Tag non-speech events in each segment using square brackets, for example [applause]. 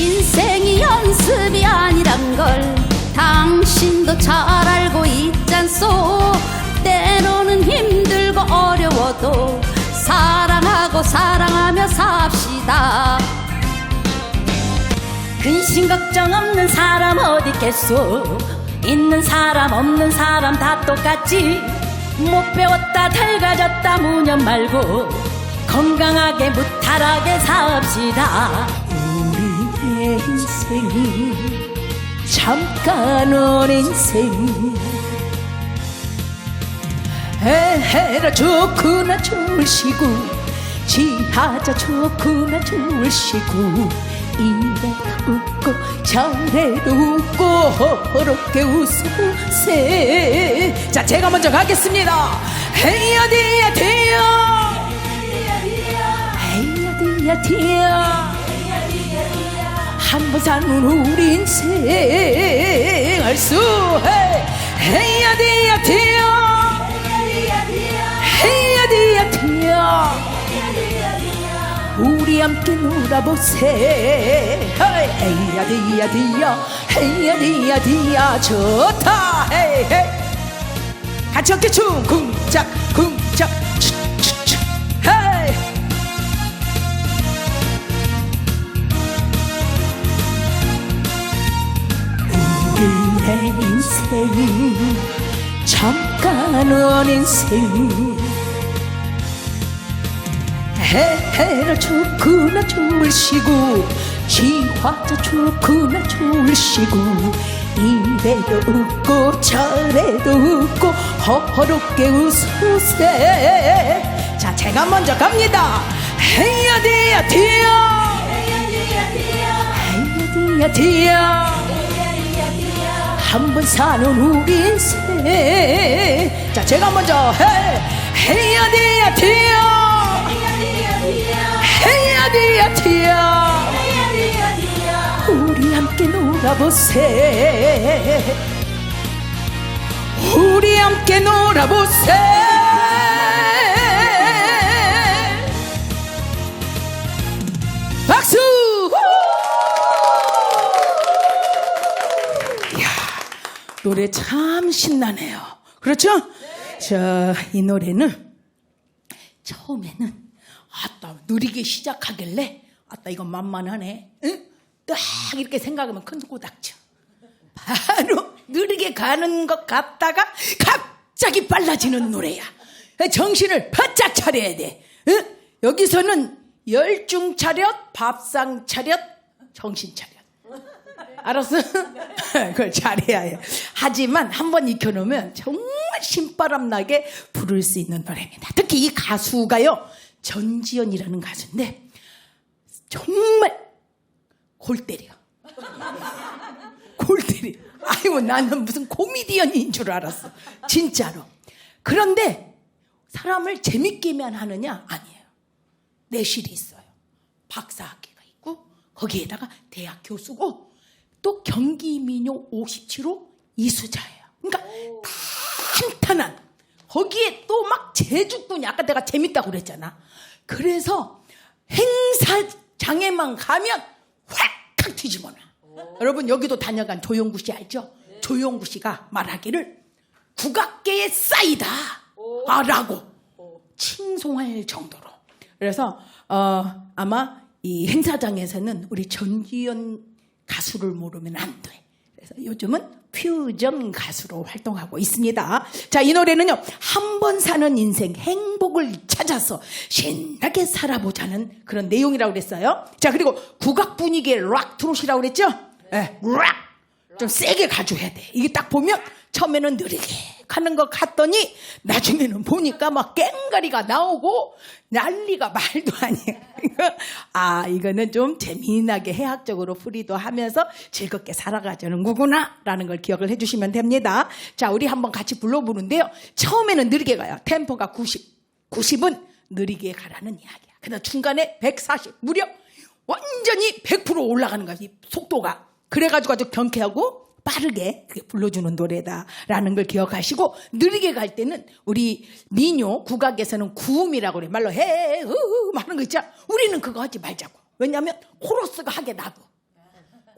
인생이 연습이 아니란 걸 당신도 잘 알고 있잖소. 때로는 힘들고 어려워도 사랑하고 사랑하며 삽시다. 근심 걱정 없는 사람 어디 있겠소? 있는 사람 없는 사람 다 똑같지. 못 배웠다 덜가졌다 무념 말고 건강하게 무탈하게 삽시다 우리의 인생이 잠깐 온 인생. 에헤라 좋구나 좋으시고 지하자 좋구나 좋으시고 이래도 웃고 저래도 웃고 호롭게 웃으세. 자 제가 먼저 가겠습니다. 헤이야 디야 디야 헤이야 디야 디야 한 번 사는 우리 인생 알수 헤이야 디야 디야 헤이야 디야 디야 우리 함께 놀아보세. 헤이야 디야 디야 헤이야 디야 디야 좋다. 헤이 헤이. 같이 어깨 춤. 쿵짝 쿵 인생 잠깐 온 인생 해해라 좋구나 좋으시고 지화자 좋구나 좋으시고 이래도 웃고 저래도 웃고 허허롭게 웃으세. 자 제가 먼저 갑니다. 헤이야 디야 디야 헤이야 디야 디야 한 번 사는 우리 인생. 자 제가 먼저 해 헤이야 디야 디야 헤이야 디야 디야 우리 함께 놀아보세. 우리 함께 놀아보세. 박수 노래 참 신나네요. 그렇죠? 자, 이 노래는 처음에는 아따 느리게 시작하길래 아따 이건 만만하네. 응? 딱 이렇게 생각하면 큰 꼬닥쳐. 바로 느리게 가는 것 같다가 갑자기 빨라지는 노래야. 정신을 바짝 차려야 돼. 응? 여기서는 열중 차렷, 밥상 차렷, 정신 차렷. 알았어? [laughs] 그걸 잘해야 해. 하지만 한 번 익혀놓으면 정말 신바람 나게 부를 수 있는 노래입니다. 특히 이 가수가요, 전지현이라는 가수인데, 정말 골 때려. 골 때려. 아이고, 나는 무슨 코미디언인 줄 알았어. 진짜로. 그런데 사람을 재밌게만 하느냐? 아니에요. 내실이 있어요. 박사학위가 있고, 거기에다가 대학 교수고, 또 경기 민요 57호 이수자예요. 그러니까 탄탄한 거기에 또 막 제주꾼이 아까 내가 재밌다고 그랬잖아. 그래서 행사장에만 가면 확확 뒤집어놔. 여러분 여기도 다녀간 조용구 씨 알죠? 조용구 씨가 말하기를 국악계의 싸이다 라고 칭송할 정도로. 그래서 어, 아마 이 행사장에서는 우리 전지현 가수를 모르면 안 돼. 그래서 요즘은 퓨전 가수로 활동하고 있습니다. 자, 이 노래는요, 한 번 사는 인생 행복을 찾아서 신나게 살아보자는 그런 내용이라고 그랬어요. 자, 그리고 국악 분위기의 락 트롯이라고 그랬죠? 예, 락! 좀 세게 가줘야 돼. 이게 딱 보면 처음에는 느리게 가는 것 같더니 나중에는 보니까 막 깽가리가 나오고 난리가 말도 아니야. 아, 이거는 좀 재미나게 해학적으로 풀이도 하면서 즐겁게 살아가자는 거구나. 라는 걸 기억을 해주시면 됩니다. 자, 우리 한번 같이 불러보는데요. 처음에는 느리게 가요. 템포가 90. 90은 느리게 가라는 이야기야. 그다음 중간에 140. 무려 완전히 100% 올라가는. 이 속도가. 그래가지고 아주 경쾌하고 빠르게 불러주는 노래다라는 걸 기억하시고 느리게 갈 때는 우리 민요 국악에서는 구음이라고 그래 말로 흐 하는 거 있잖아. 우리는 그거 하지 말자고. 왜냐하면 코러스가 하게 놔둬.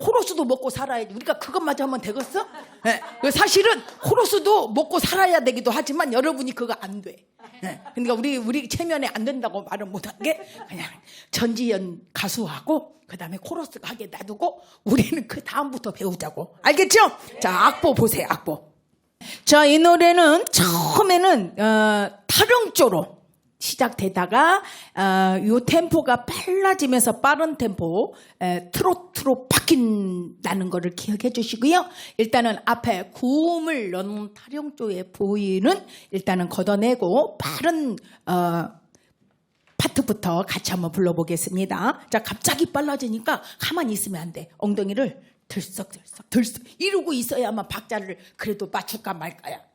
호로스도 먹고 살아야지. 우리가 그것마저 하면 되겠어? 예. 그 사실은 호로스도 먹고 살아야 되기도 하지만 여러분이 그거 안 돼. 예. 그러니까 우리 우리 체면에 안 된다고 말을 못한 게 그냥 전지현 가수하고 그다음에 코러스 하게 놔두고 우리는 그 다음부터 배우자고. 알겠죠? 자, 악보 보세요. 악보. 자, 이 노래는 처음에는 어, 타령조로 시작되다가 어, 요 템포가 빨라지면서 빠른 템포 에, 트로트로 바뀐다는 거를 기억해 주시고요. 일단은 앞에 구음을 넣는 타령조의 보이는 일단은 걷어내고 빠른 어, 파트부터 같이 한번 불러보겠습니다. 자, 갑자기 빨라지니까 가만히 있으면 안 돼. 엉덩이를 들썩들썩 들썩 이러고 있어야만 박자를 그래도 맞출까 말까야.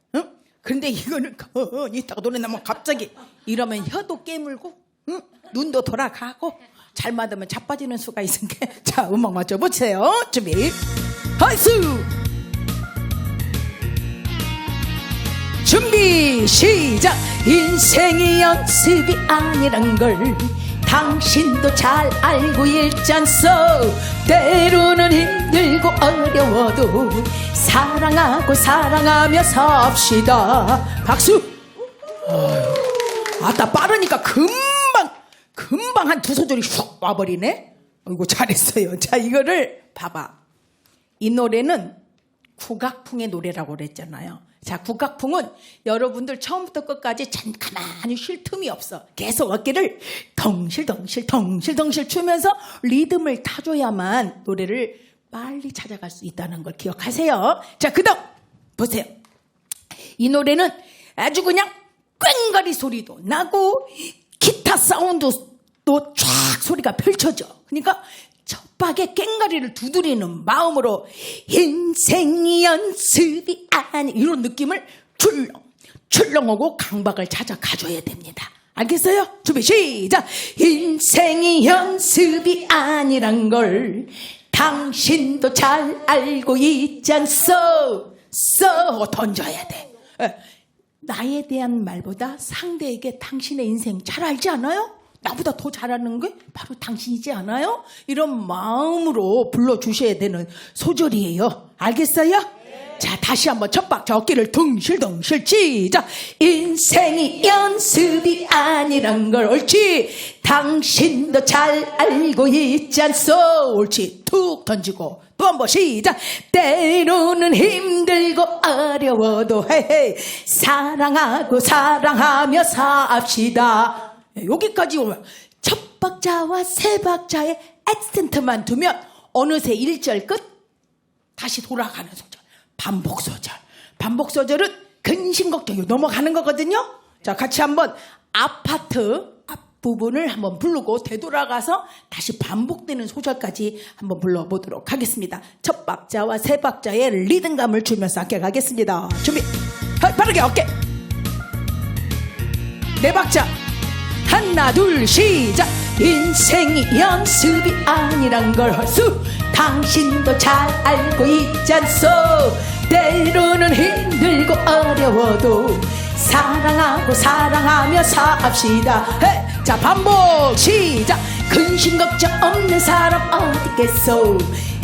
응? 근데 이거는 가만히 있다가 노래 나면 갑자기 이러면 혀도 깨물고 응? 눈도 돌아가고 잘 맞으면 자빠지는 수가 있으니까 [laughs] 자 음악 맞춰보세요. 준비. 하이스 준비 시작 인생이 연습이 아니란 걸 당신도 잘 알고 있잖소 때로는 힘들고 어려워도 사랑하고 사랑하며 삽시다. 박수! 아따 빠르니까 금방 금방 한 두 소절이 훅 와버리네? 아이고 잘했어요. 자 이거를 봐봐. 이 노래는 국악풍의 노래라고 그랬잖아요. 자, 국악풍은 여러분들 처음부터 끝까지 잠 가만히 쉴 틈이 없어. 계속 어깨를 덩실덩실 덩실덩실 추면서 리듬을 타줘야만 노래를 빨리 찾아갈 수 있다는 걸 기억하세요. 자, 그 다음 보세요. 이 노래는 아주 그냥 꽹가리 소리도 나고 기타 사운드도 쫙 소리가 펼쳐져. 그러니까 첫박에 꽹가리를 두드리는 마음으로 인생이 연습이 아니 이런 느낌을 출렁 출렁하고 강박을 찾아 가줘야 됩니다. 알겠어요? 준비 시작. 인생이 연습이 아니란 걸 당신도 잘 알고 있잖소. 써 던져야 돼. 에, 나에 대한 말보다 상대에게 당신의 인생 잘 알지 않아요? 나보다 더 잘하는 게 바로 당신이지 않아요? 이런 마음으로 불러주셔야 되는 소절이에요. 알겠어요? 자, 다시 한번 첫 박자 어깨를 둥실둥실 시작. 인생이 연습이 아니란 걸 옳지. 당신도 잘 알고 있지 않소. 옳지. 툭 던지고 또 한 번 시작. 때로는 힘들고 어려워도 헤헤 사랑하고 사랑하며 삽시다. 네, 여기까지 오면 첫 박자와 세 박자의 액센트만 두면 어느새 1절 끝 다시 돌아가는 소절 반복 소절. 반복 소절은 근심 걱정이 넘어가는 거거든요. 자 같이 한번 아파트 앞부분을 한번 부르고 되돌아가서 다시 반복되는 소절까지 한번 불러보도록 하겠습니다. 첫 박자와 세 박자의 리듬감을 주면서 함께 가겠습니다. 준비. 하, 빠르게 어깨. 네 박자. 하나 둘 시작. 인생이 연습이 아니란 걸 헐수. 당신도 잘 알고 있잖소 때로는 힘들고 어려워도 사랑하고 사랑하며 삽시다 헤! 자 반복 시작 근심 걱정 없는 사람 어디겠소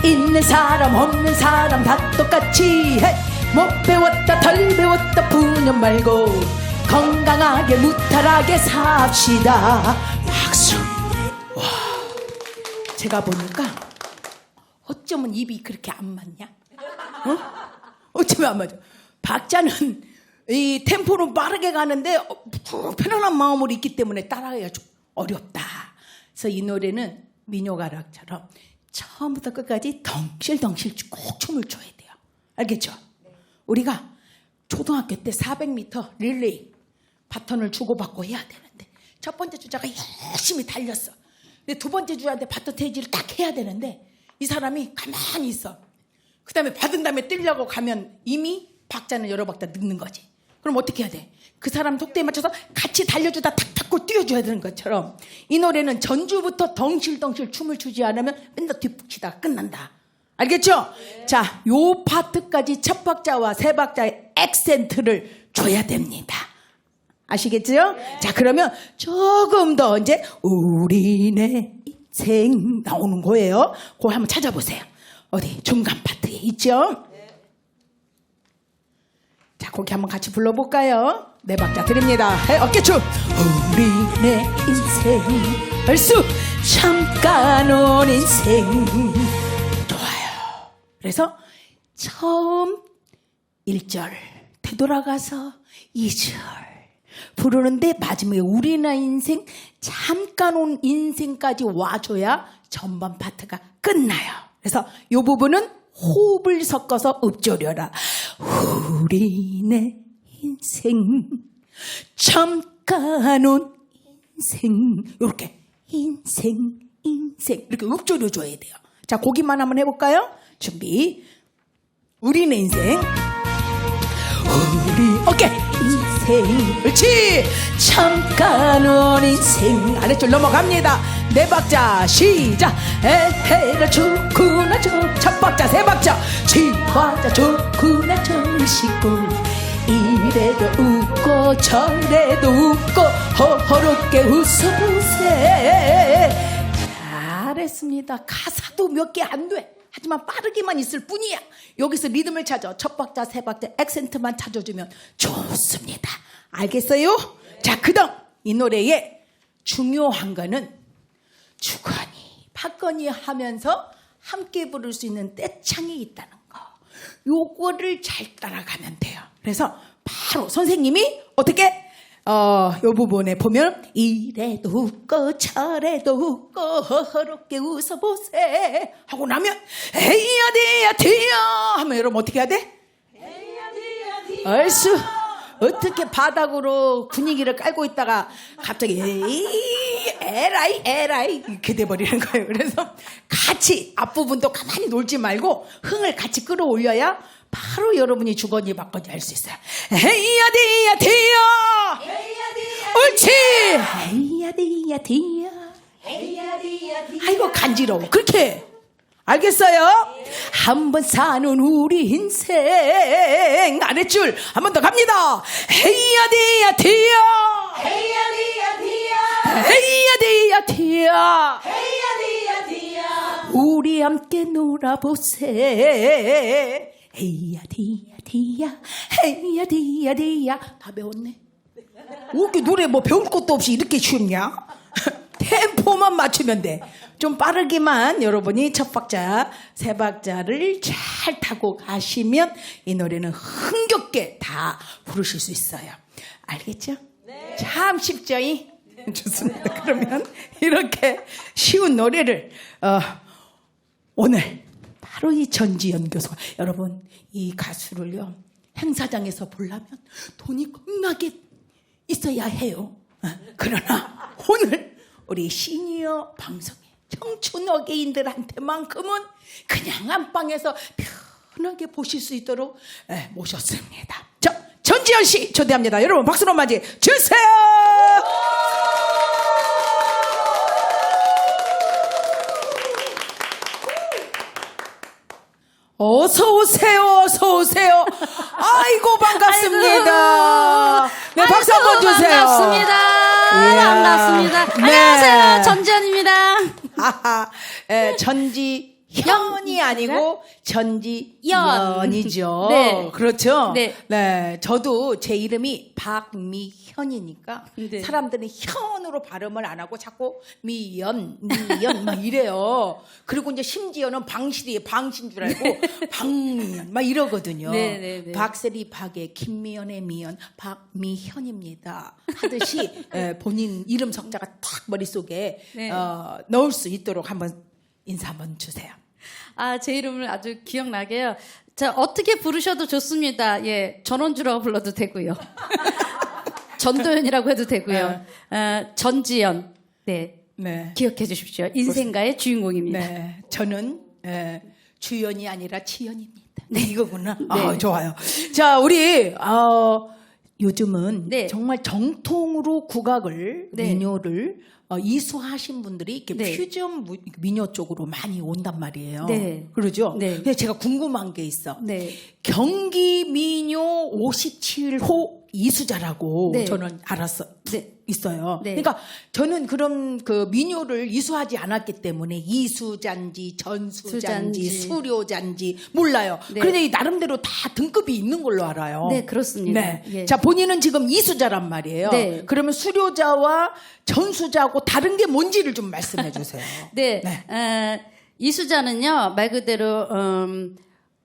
있는 사람 없는 사람 다 똑같이 헤! 못 배웠다 덜 배웠다 분연 말고 건강하게 무탈하게 삽시다. 박수. 와, 제가 보니까 어쩌면 입이 그렇게 안 맞냐? 어? 어쩌면 안 맞아. 박자는 이 템포는 빠르게 가는데 어, 편안한 마음으로 있기 때문에 따라하기가 좀 어렵다. 그래서 이 노래는 민요가락처럼 처음부터 끝까지 덩실덩실 꼭 춤을 춰야 돼요. 알겠죠? 우리가 초등학교 때 400m 릴레이 바톤을 주고받고 해야 되는데 첫 번째 주자가 열심히 달렸어. 근데 두 번째 주자한테 바톤 테이지를 딱 해야 되는데 이 사람이 가만히 있어. 그 다음에 받은 다음에 뛰려고 가면 이미 박자는 여러 박자 늦는 거지. 그럼 어떻게 해야 돼? 그 사람 속도에 맞춰서 같이 달려주다 탁 탁고 뛰어줘야 되는 것처럼 이 노래는 전주부터 덩실덩실 춤을 추지 않으면 맨날 뒷북치다가 끝난다. 알겠죠? 자, 요 파트까지 첫 박자와 세 박자의 액센트를 줘야 됩니다. 아시겠죠? 자, 그러면 조금 더 이제 우리네 이 인생 나오는 거예요. 그거 한번 찾아보세요. 어디 중간 파트에 있죠? 자, 거기 한번 같이 불러볼까요? 네 박자 드립니다. 해, 어깨춤. 우리네 인생 얼쑤 잠깐 온 인생 좋아요. 그래서 처음 1절 되돌아가서 2절 부르는데 마지막에 우리나 인생 잠깐 온 인생까지 와줘야 전반 파트가 끝나요. 그래서 이 부분은 호흡을 섞어서 읊조려라. 우리네 인생 잠깐 온 인생 이렇게 인생 인생 이렇게 읊조려 줘야 돼요. 자 고기만 한번 해볼까요? 준비. 우리네 인생 우리 어깨 인생 그렇지. 잠깐 온 인생 아래쪽 넘어갑니다. 네 박자 시작. 에헤라 좋구나 저첫 박자 세 박자. 칠 박자 좋구나 저시고. 이래도 웃고 저래도 웃고 허허롭게 웃어보세. 잘했습니다. 가사도 몇 개 안돼 하지만 빠르게만 있을 뿐이야. 여기서 리듬을 찾아 첫 박자, 세 박자, 액센트만 찾아주면 좋습니다. 알겠어요? 자, 그 다음 이 노래의 중요한 거는 주거니, 박거니 하면서 함께 부를 수 있는 떼창이 있다는 거. 요거를 잘 따라가면 돼요. 그래서 바로 선생님이 어떻게 어, 요 부분에 보면 이래도 웃고 저래도 웃고 허허롭게 웃어보세. 하고 나면 에이야 디야 디야 하면 여러분 어떻게 해야 돼? 얼쑤. 어떻게 바닥으로 분위기를 깔고 있다가 갑자기 에이 에라이 에라이 이렇게 돼버리는 거예요. 그래서 같이 앞부분도 가만히 놀지 말고 흥을 같이 끌어올려야 바로 여러분이 주거니 받거니 할 수 있어요. 에이야 디야 디야 옳지. 에이야 디야 디야. 아이고 간지러워. 그렇게. 알겠어요? 한 번 사는 우리 인생 아랫줄 한 번 더 갑니다. 헤이야 디야 디야. 헤이야 디야 디야. 우리 함께 놀아보세. 헤이야 디야 디야. 헤이야 디야 디야. 다 배웠네 어떻게 노래 뭐 배울 것도 없이 이렇게 쉽냐? [laughs] 템포만 맞추면 돼. 좀 빠르게만 여러분이 첫 박자, 세 박자를 잘 타고 가시면 이 노래는 흥겹게 다 부르실 수 있어요. 알겠죠? 참 쉽죠? 이? [laughs] 좋습니다. 그러면 이렇게 쉬운 노래를 어, 오늘 바로 이 전지현 교수가 여러분 이 가수를요 행사장에서 보려면 돈이 겁나게 있어야 해요. 어, 그러나 오늘 우리 시니어 방송의 청춘 어게인들한테만큼은 그냥 안방에서 편하게 보실 수 있도록 에, 모셨습니다. 자, 전지현 씨 초대합니다. 여러분 박수로 맞이 주세요. 어서 오세요, 어서 오세요. 아이고 반갑습니다. 네, 박수 아이고, 한번 주세요. 반갑습니다. 이야. 반갑습니다. 네. 안녕하세요. 전지현입니다. 아하, 에, 전지 현이 아니고 전지연이죠. 네. 그렇죠. 네. 네, 저도 제 이름이 박미현이니까 네. 사람들은 현으로 발음을 안 하고 자꾸 미연, 미연 막 이래요. 그리고 이제 심지어는 방실이 방신 줄 알고 [laughs] 박미연 막 이러거든요. 네, 네, 네. 박세리 박의 김미연의 미연 박미현입니다. 하듯이 에, [laughs] 본인 이름 석자가 탁 머릿속에 네. 어, 넣을 수 있도록 한번 인사 한번 주세요. [laughs] 아, 제 이름을 아주 기억나게요. 자, 어떻게 부르셔도 좋습니다. 예, 전원주라고 불러도 되고요. [laughs] 전도연이라고 해도 되고요. 어, 전지연. 네. 네. 기억해 주십시오. 인생가의 주인공입니다. 네. 저는 에, 주연이 아니라 치연입니다. 네, 이거구나. [laughs] 아, 좋아요. 자, 우리 어, 요즘은 네. 정말 정통으로 국악을 네. 민요를 어, 이수하신 분들이 이렇게 네. 퓨전 무- 민요 쪽으로 많이 온단 말이에요. 네. 그러죠? 네. 근데 제가 궁금한 게 있어. 네. 경기 민요 57호 이수자라고 네. 저는 알았어. 네. 있어요. 네. 그러니까 저는 그런 그 민요를 이수하지 않았기 때문에 이수잔지, 전수잔지, 수잔지. 수료잔지 몰라요. 네. 그런데 이 나름대로 다 등급이 있는 걸로 알아요. 네, 그렇습니다. 네. 예. 자, 본인은 지금 이수자란 말이에요. 네. 그러면 수료자와 전수자하고 다른 게 뭔지를 좀 말씀해 주세요. [laughs] 네, 네. 어, 이수자는요 말 그대로 음,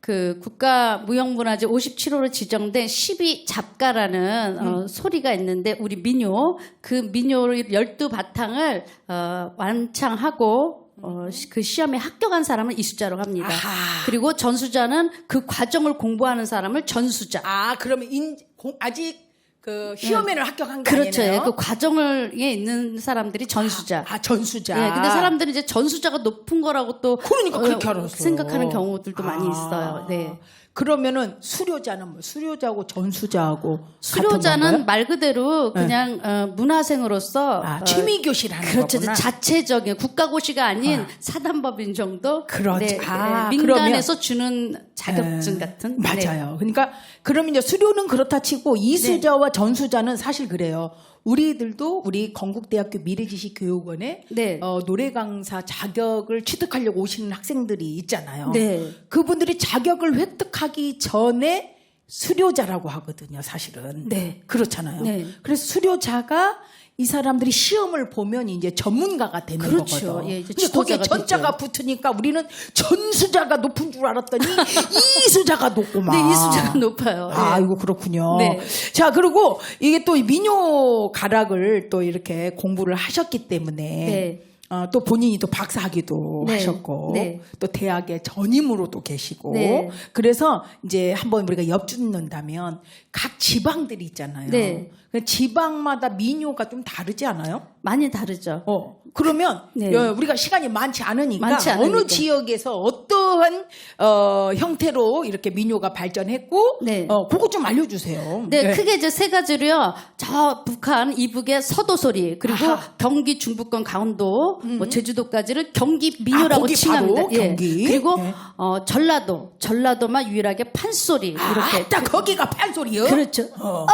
그 국가 무형문화재 57호로 지정된 12 잡가라는 어, 소리가 있는데 우리 민요 그 민요를 12바탕을 어, 완창하고 어, 시- 그 시험에 합격한 사람을 이수자로 합니다. 아하. 그리고 전수자는 그 과정을 공부하는 사람을 전수자. 아, 그러면 인, 공- 아직 그 시험에는 합격한 게 그렇죠. 아니네요. 예, 그 과정에 있는 사람들이 전수자. 아, 전수자. 예, 근데 사람들은 이제 전수자가 높은 거라고 또 그러니까 그렇게 어, 알았어요. 생각하는 경우들도 많이 아. 있어요. 네. 그러면은 수료자는 뭐 수료자하고 전수자하고 수료자는? 말 그대로 그냥 어, 문화생으로서 아, 어, 취미 교실 하는 그렇죠. 거구나. 자체적인 국가고시가 아닌 사단법인 정도. 그렇죠. 네, 아, 네, 민간에서 주는 자격증 에, 같은. 네. 맞아요. 그러니까 그러면 이제 수료는 그렇다 치고 이수자와 전수자는 사실 그래요. 우리들도 우리 건국대학교 미래지식교육원에 네. 어, 노래 강사 자격을 취득하려고 오시는 학생들이 있잖아요. 네. 그분들이 자격을 획득하기 전에 수료자라고 하거든요, 사실은. 네. 그렇잖아요. 네. 그래서 수료자가 이 사람들이 시험을 보면 이제 전문가가 되는 그렇죠. 거거든. 예, 이제 근데 거기에 전자가 붙으니까 우리는 전수자가 높은 줄 알았더니 [laughs] 이수자가 높구만. 네, 이수자가 높아요. 네. 아이고 그렇군요. 네. 자 그리고 이게 또 민요 가락을 또 이렇게 공부를 하셨기 때문에 네. 어, 또 본인이 또 박사학위도 네. 하셨고 네. 또 대학의 전임으로도 계시고 네. 그래서 이제 한번 우리가 엿듣는다면 각 지방들이 있잖아요. 네. 그 지방마다 민요가 좀 다르지 않아요? 많이 다르죠. 어 그러면 네. 여- 우리가 시간이 많지 않으니까, 많지 어느 않으니까. 지역에서 어떠한 어, 형태로 이렇게 민요가 발전했고 네. 어 그거 좀 알려주세요. 네, 크게 이제 세 가지로요. 저 북한 이북의 서도 소리 그리고 아하. 음. 경기 중부권 강원도 뭐 제주도까지를 경기 민요라고 아, 칭합니다. 바로 예. 경기? 그리고 네. 어, 전라도 전라도만 유일하게 판소리 이렇게 아따 거기가 판소리요? 그렇죠. 어.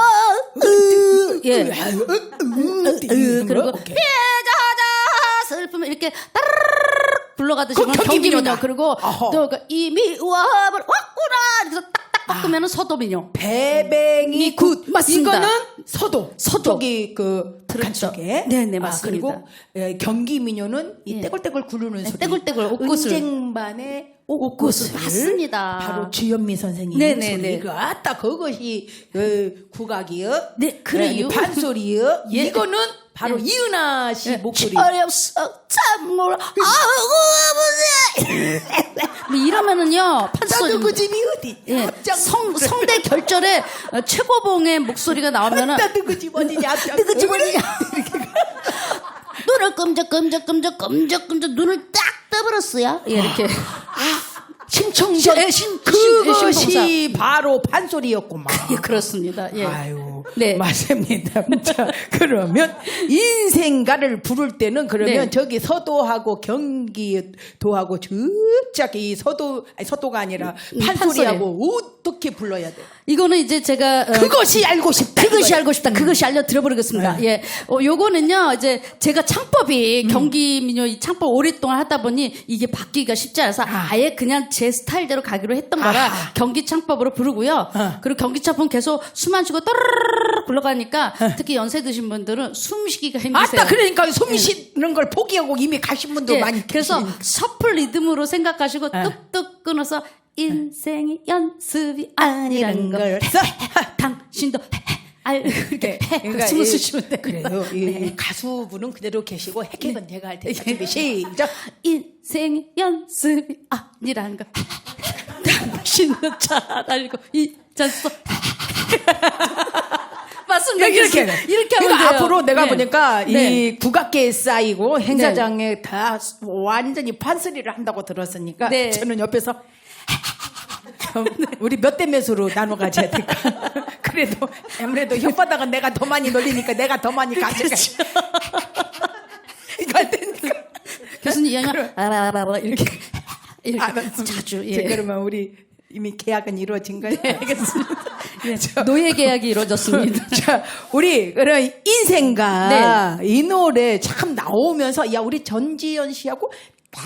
예. 으, 으, 그리고 그리고 오케이. 이렇게 따르르르 불러가듯이. 경기민요 그리고. 또 그 이미와을 왔구나 그래서 딱딱 바꾸면은 서도민요. 배뱅이 굿 맞습니다. 이거는 서도 서도. 저기 그 북한 그렇죠. 쪽에 네, 네, 아, 맞습니다. 그리고 예, 경기 민요는 이 예. 떼굴떼굴 구르는 소리 떼굴떼굴 옥구슬. 은쟁반의 옥구슬. 맞습니다. 바로 주현미 선생님 네, 네, 소리 네. 그 아따 그것이 그 국악이요 네, 그래요. 이 판소리요 [laughs] 예. 이거는 바로 이은하 씨 예. 목소리. 어렵소 참 몰라 아이고 아버지. [laughs] 뭐 이러면은요 판소리. 그 집이 어디? 예, 성, 성대 결절에 어, 최고봉의 목소리가 나오면은. 그 집 어디냐 그 집 어디냐. [laughs] 눈을 끔적끔적 끔적 끔적 끔적 눈을 딱 떠버렸어요. 예, 이렇게 심청전 예, 심- 그것이 바로 판소리였구만 예, 그렇습니다 예. 아유, 네. 맞습니다. 자, 그러면 인생가를 부를 때는 그러면 네. 저기 서도하고 경기도하고 저짝 이 서도 아니 서도가 아니라 음, 판소리하고 어떻게 불러야 돼? 이거는 이제 제가 어, 그것이 알고 싶다. 그것이 이거야. 알고 싶다. 그것이 알려 드려버리겠습니다. 예. 어, 요거는요, 이제 제가 창법이 경기 민요 이 창법 오랫동안 하다 보니 이게 바뀌기가 쉽지 않아서 아 예 그냥 제 스타일대로 가기로 했던 거라 아하. 경기 창법으로 부르고요. 어. 그리고 경기 창법 계속 숨 안 쉬고 떠르르 르 불러가니까 특히 연세 드신 분들은 숨 쉬기가 힘드세요. 아따 그러니까 숨 쉬는 걸 포기하고 이미 가신 분도 예, 많이 그래서 계시니까. 서플 리듬으로 생각하시고 예. 뚝뚝 끊어서 인생이 연습이 아니란 걸 써. 당신도 알 이렇게 그러니까 숨을 이- 쉬시면 돼요. 그래요. 이 가수분은 그대로 계시고 핵핵은 제가 할 테니까 준비 시작. 인생이 연습이 아니란 걸 당신도 잘 알고 있잖소. [laughs] 맞습니다. 이렇게 이렇게 하면 그러니까 돼요. 앞으로 내가 네. 보니까 네. 이 국악계에 쌓이고 행사장에 다 완전히 판소리를 한다고 들었으니까 네. 저는 옆에서 [laughs] 우리 몇 대 몇으로 나눠 가져야 될까? [laughs] 그래도 아무래도 혓바닥은 내가 더 많이 놀리니까 내가 더 많이 가져가. 이거 할 테니까. 교수님 이하면 아라라라 이렇게 이렇게 알았습니다. 자주 예. 그러면 우리 이미 계약은 이루어진 거예요. 네, 알겠습니다. [laughs] 네, 노예 계약이 이루어졌습니다. [laughs] 자, 우리 그런 인생가 네. 이 노래 참 나오면서 야 우리 전지현 씨하고 딱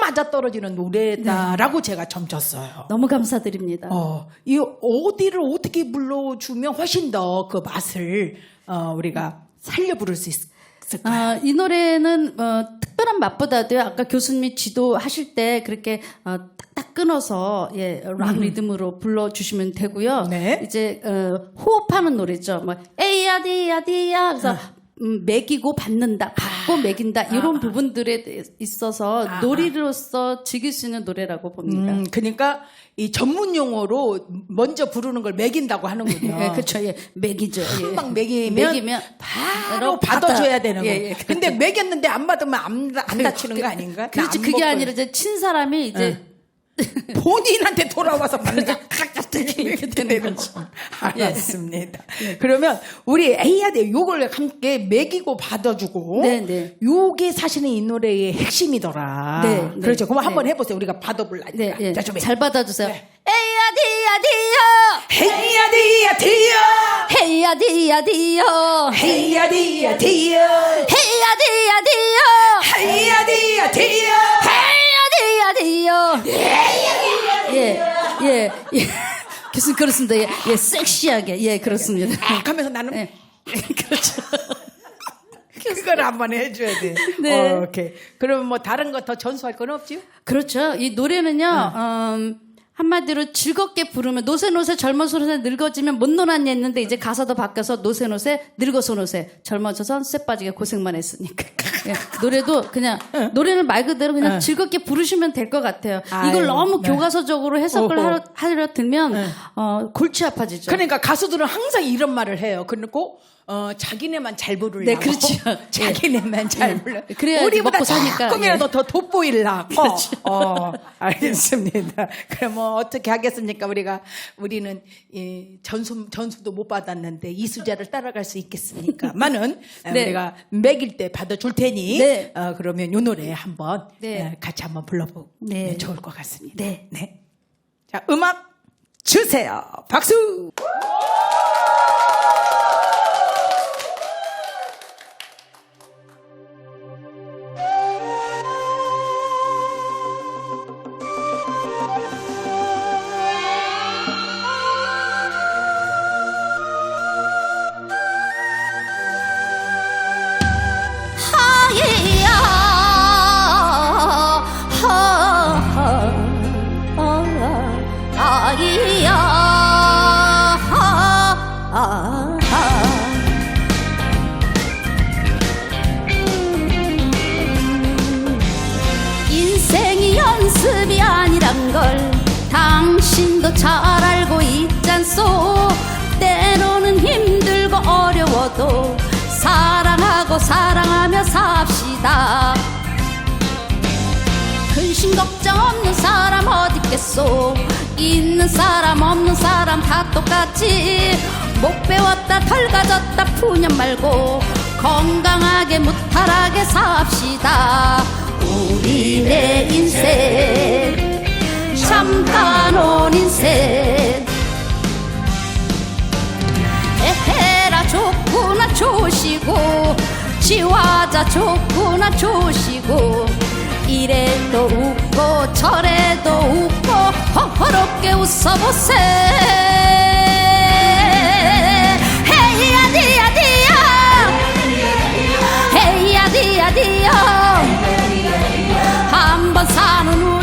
맞아 떨어지는 노래다라고 제가 점쳤어요. 너무 감사드립니다. 어, 이 어디를 어떻게 불러주면 훨씬 더 그 맛을 어, 우리가 살려 부를 수 있을까? 아, 이 노래는 어, 특별한 맛보다도요. 아까 교수님이 지도하실 때 그렇게 어, 딱딱 끊어서 예, 락 리듬으로 불러주시면 되고요. 음. 네. 이제 어, 호흡하는 노래죠. 뭐 에이야 디야 디야 그래서 아. 음, 매기고 받는다, 받고 매긴다 이런 부분들에 대해 있어서 아. 놀이로서 즐길 수 있는 노래라고 봅니다. 음, 그러니까 이 전문 용어로 먼저 부르는 걸 매긴다고 하는군요. 예, 그렇죠. 예, 매기죠. 예. 한방 매기면, 매기면 바로 받아. 받아줘야 되는 거. 예, 예, 근데 매겼는데 안 받으면 안, 안 다치는 거 아닌가? 그렇지. 안 그게 먹고 아니라 이제 친 사람이 이제 본인한테 돌아와서 [laughs] 받는 거. 이렇게 되는 거죠. [laughs] 알았습니다. 그러면 우리 에이아드 요걸 함께 매기고 받아주고 네, 네. 요게 사실은 이 노래의 핵심이더라. 네, 네. 그렇죠. 그럼 네. 한번 해보세요. 우리가 받아볼라니까. 네, 예. 자, 좀 해. 잘 받아주세요. 네. 에이야 디야 헤이야디야 디야 디야 헤이야 디야 디야 헤이야디야 디야 헤이야 디야 디야 헤이야디야 디야 헤이야 디야 디야 예예 예. 교수님 그렇습니다. 예, 예 섹시하게 예 그렇습니다. 아, 하면서 나는 예. [laughs] 그렇죠. [laughs] 그걸 한번 해줘야 돼. 네. 어, 오케이. 그러면 뭐 다른 거 더 전수할 건 없지요? 그렇죠. 이 노래는요, 음, 한마디로 즐겁게 부르면 노세노세 젊어서 노세 늙어지면 못 놀았니 했는데 이제 가사도 바뀌어서 노세노세 늙어서 노세 젊어져서 쇠 빠지게 고생만 했으니까 예, 노래도 그냥 노래는 말 그대로 그냥 즐겁게 부르시면 될 것 같아요. 아유, 이걸 너무 네. 교과서적으로 해석을. 하려, 하려 들면 어, 골치 아파지죠. 그러니까 가수들은 항상 이런 말을 해요. 그리고 어, 자기네만 잘 부르려고. 네, 그렇죠. [laughs] 자기네만 잘 예. 불러. [laughs] 그래야지 우리보다 먹고 사니까. 조금이라도 예. 더 돋보이려고. [laughs] 그렇죠. 어, 알겠습니다. 그럼 뭐 어떻게 하겠습니까? 우리가 우리는 이 전수 전수도 못 받았는데 이수자를 따라갈 수 있겠습니까? 만은 네. 우리가 매길 때 받아줄 테니 네. 어, 그러면 요 노래 한번 네. 어, 같이 한번 불러보면 네. 좋을 것 같습니다. 네. 네. 자, 음악 주세요. 박수! 삽시다. 근심 걱정 없는 사람 어디 있겠소? 있는 사람 없는 사람 다 똑같지 못 배웠다 덜 가졌다 푸념 말고 건강하게 무탈하게 삽시다. 우리네 인생 잠깐 온 인생. 에헤라 좋구나 좋으시고 지화자 좋구나 좋으시고 이래도 웃고 저래도 웃고 헛헛없게 웃어보세. 헤이야 디야 디야. 헤이야 디야 디야. 한번 사는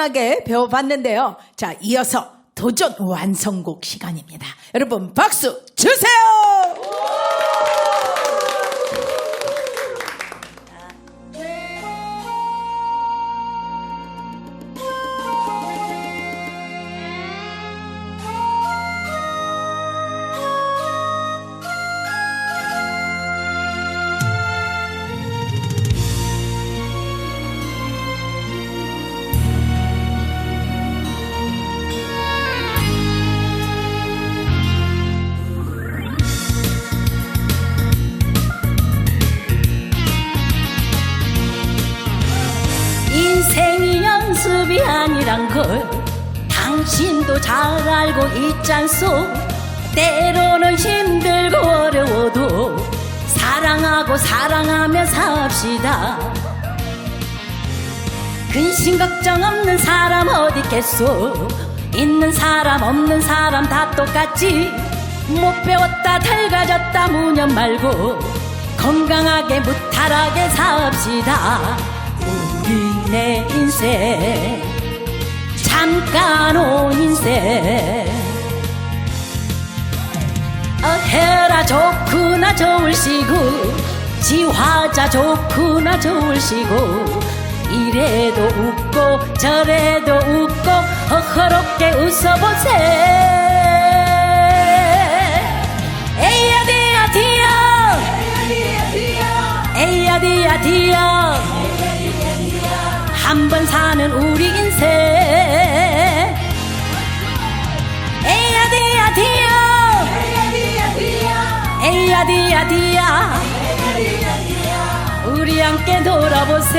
따끈따끈하게 배워봤는데요. 자, 이어서 도전 완성곡 시간입니다. 여러분, 박수 주세요! 잘 알고 있잖소. 때로는 힘들고 어려워도 사랑하고 사랑하며 삽시다. 근심 걱정 없는 사람 어디 있겠소? 있는 사람 없는 사람 다 똑같지. 못 배웠다 덜가졌다 무념 말고 건강하게 무탈하게 삽시다. 우리 내 인생 잠깐 온 인생. 어해라 좋구나 좋을 시고 지화자 좋구나 좋을 시고 이래도 웃고 저래도 웃고 허허롭게 웃어보세. 에이야 디야 디야. 에이야 디야 디야 한 번 사는 우리 인생. 에이야 디야 디야. 에이야 디야 디야. 우리 함께 놀아보세